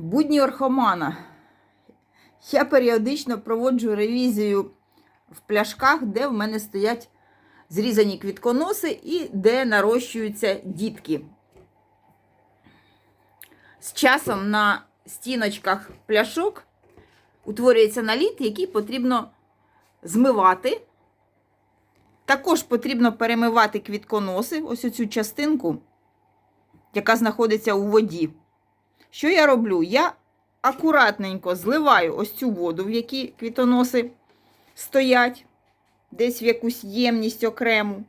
Будні орхомана. Я періодично проводжу ревізію в пляшках, де в мене стоять зрізані квітконоси і де нарощуються дітки. З часом на стіночках пляшок утворюється наліт, який потрібно змивати. Також потрібно перемивати квітконоси, ось оцю частинку, яка знаходиться у воді. Що я роблю? Я акуратненько зливаю ось цю воду, в якій квітоноси стоять, десь в якусь ємність окрему.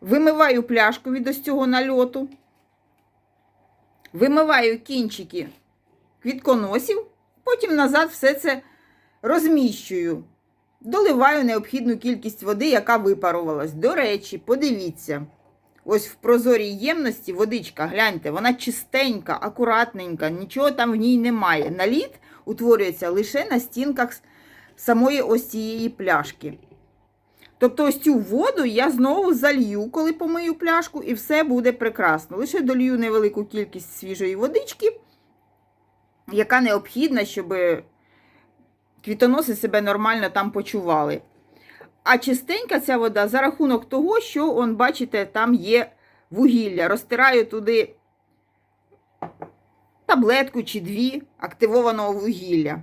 Вимиваю пляшку від ось цього нальоту. Вимиваю кінчики квітконосів, потім назад все це розміщую. Доливаю необхідну кількість води, яка випарувалась. До речі, подивіться. Ось в прозорій ємності водичка, гляньте, вона чистенька, акуратненька, нічого там в ній немає. Наліт утворюється лише на стінках самої ось цієї пляшки. Тобто ось цю воду я знову залью, коли помию пляшку, і все буде прекрасно. Лише долью невелику кількість свіжої водички, яка необхідна, щоб квітоноси себе нормально там почували. А чистенька ця вода за рахунок того, що, он, бачите, там є вугілля. Розтираю туди таблетку чи дві активованого вугілля.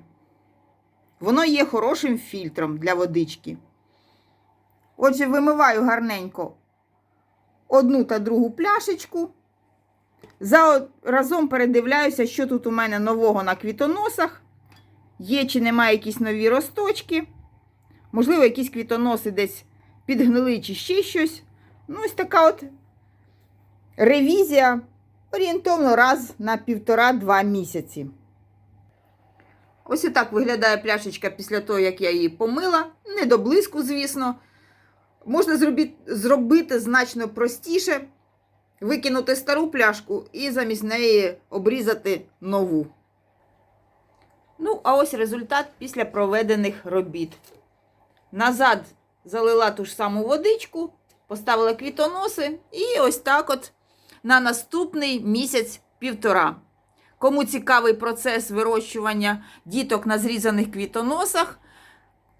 Воно є хорошим фільтром для водички. Отже, вимиваю гарненько одну та другу пляшечку. За разом передивляюся, що тут у мене нового на квітоносах. Є чи немає якісь нові росточки. Можливо, якісь квітоноси десь підгнили чи ще щось. Ну, ось така от ревізія орієнтовно раз на півтора-два місяці. Ось і так виглядає пляшечка після того, як я її помила. Не до блиску, звісно. Можна зробити, зробити значно простіше, викинути стару пляшку і замість неї обрізати нову. Ну, а ось результат після проведених робіт. Назад залила ту ж саму водичку, поставила квітоноси і ось так от на наступний місяць-півтора. Кому цікавий процес вирощування діток на зрізаних квітоносах,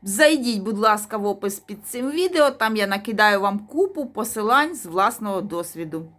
зайдіть, будь ласка, в опис під цим відео. Там я накидаю вам купу посилань з власного досвіду.